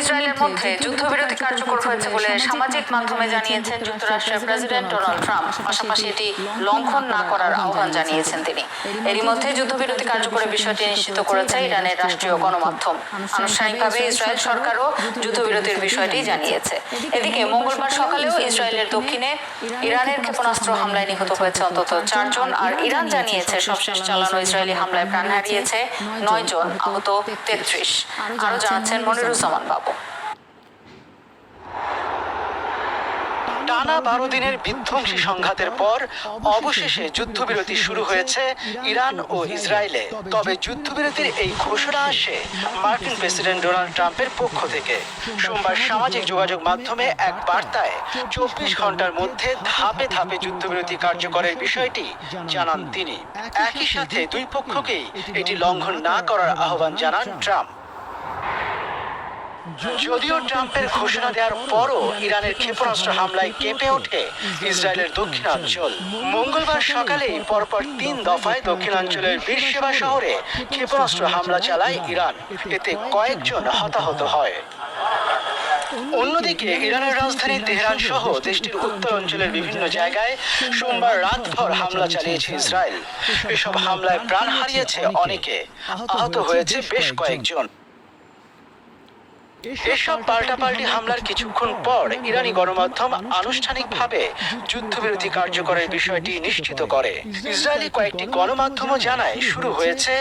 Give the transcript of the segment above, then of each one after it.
ইসরায়েলের মধ্যে যুদ্ধবিরতি কার্যকর হয়েছে বলে সামাজিক মাধ্যমে জানিয়েছেন যুক্তরাষ্ট্রের প্রেসিডেন্ট ডোনাল্ড ট্রাম্প। পাশাপাশি এটি লঙ্ঘন না করার আহ্বান জানিয়েছেন তিনি। এরই মধ্যে যুদ্ধবিরতি কার্যকরের বিষয়টি নিশ্চিত করেছে ইরানের রাষ্ট্রীয় গণমাধ্যম। আনুষ্ঠানিকভাবে ইসরায়েল সরকারও যুদ্ধবিরতির বিষয়টি জানিয়েছে। এদিকে মঙ্গলবার সকালেও ইসরায়েলের দক্ষিণে ইরানের ক্ষেপণাস্ত্র হামলায় নিহত হয়েছে অন্তত চারজন, আর ইরান জানিয়েছে সবশেষ চালানো ইসরায়েলি হামলায় প্রাণ হারিয়েছে নয় জন আহত তেত্রিশ। আরও জানাচ্ছেন মনিরুজ্জামান বাবু টানা বারো দিনের বিধ্বংসী সংঘাতের পর অবশেষে যুদ্ধবিরতি শুরু হয়েছে ইরান ও ইসরায়েলে। তবে যুদ্ধবিরতির এই ঘোষণা আসে মার্কিন প্রেসিডেন্ট ডোনাল্ড ট্রাম্পের পক্ষ থেকে। সোমবার সামাজিক যোগাযোগ মাধ্যমে এক বার্তায় চব্বিশ ঘণ্টার মধ্যে ধাপে ধাপে যুদ্ধবিরতি কার্যকরের বিষয়টি জানান তিনি। একই সাথে দুই পক্ষকেই এটি লঙ্ঘন না করার আহ্বান জানান ট্রাম্প। যদিও ট্রাম্পের ঘোষণা দেওয়ার পরও ইরানের ক্ষেপণাস্ত্র হামলায় কেঁপে ওঠে ইসরায়েলের দক্ষিণাঞ্চল। মঙ্গলবার সকালেই পরপর তিন দফায় দক্ষিণাঞ্চলের বীরসেবা শহরে ক্ষেপণাস্ত্র হামলা চালায় ইরান। এতে কয়েকজন হতাহত হয়। অন্যদিকে ইরানের রাজধানী তেহরান সহ দেশটির উত্তর অঞ্চলের বিভিন্ন জায়গায় সোমবার রাতভর হামলা চালিয়েছে ইসরায়েল। এসব হামলায় প্রাণ হারিয়েছে অনেকে। আহত হয়েছে বেশ কয়েকজন। এসব পাল্টাপাল্টি হামলার কিছুক্ষণ পর ইরানি গণমাধ্যম আনুষ্ঠানিকভাবে যুদ্ধবিরতি কার্যকরের বিষয়টি নিশ্চিত করে। ইসরায়েলি কয়েকটি গণমাধ্যমও জানায় শুরু হয়েছে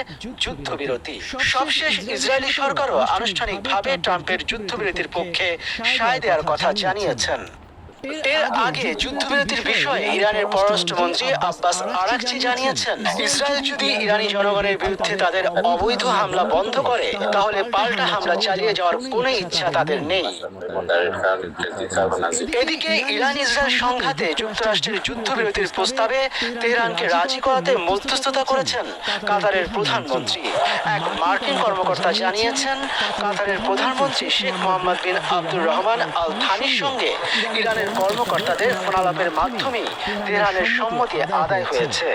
যুদ্ধবিরতি। সবশেষ ইসরায়েলি সরকারও আনুষ্ঠানিকভাবে ট্রাম্পের যুদ্ধবিরতির পক্ষে সায় দেওয়ার কথা জানিয়েছেন। এর আগে যুদ্ধবিরতির বিষয়ে ইরানের পররাষ্ট্রমন্ত্রী আব্বাস আরাকচি জানিয়েছেন ইসরায়েল যদি ইরানি জনগণের বিরুদ্ধে তাদের অবৈধ হামলা বন্ধ করে তাহলে পাল্টা হামলা চালিয়ে যাওয়ার কোনো ইচ্ছা তাদের নেই। এদিকে ইরান ইসরায়েল সংঘাতে যুক্তরাষ্ট্রের যুদ্ধবিরতির প্রস্তাবে তেহরানকে রাজি করাতে মধ্যস্থতা করেছেন কাতারের প্রধানমন্ত্রী। এক মার্কিন কর্মকর্তা জানিয়েছেন কাতারের প্রধানমন্ত্রী শেখ মোহাম্মদ বিন আব্দুর রহমান আল থানির সঙ্গে ইরানের কর্মকর্তাদের ফোনালাপের মাধ্যমেই তেহরানের সম্মতি আদায় হয়েছে।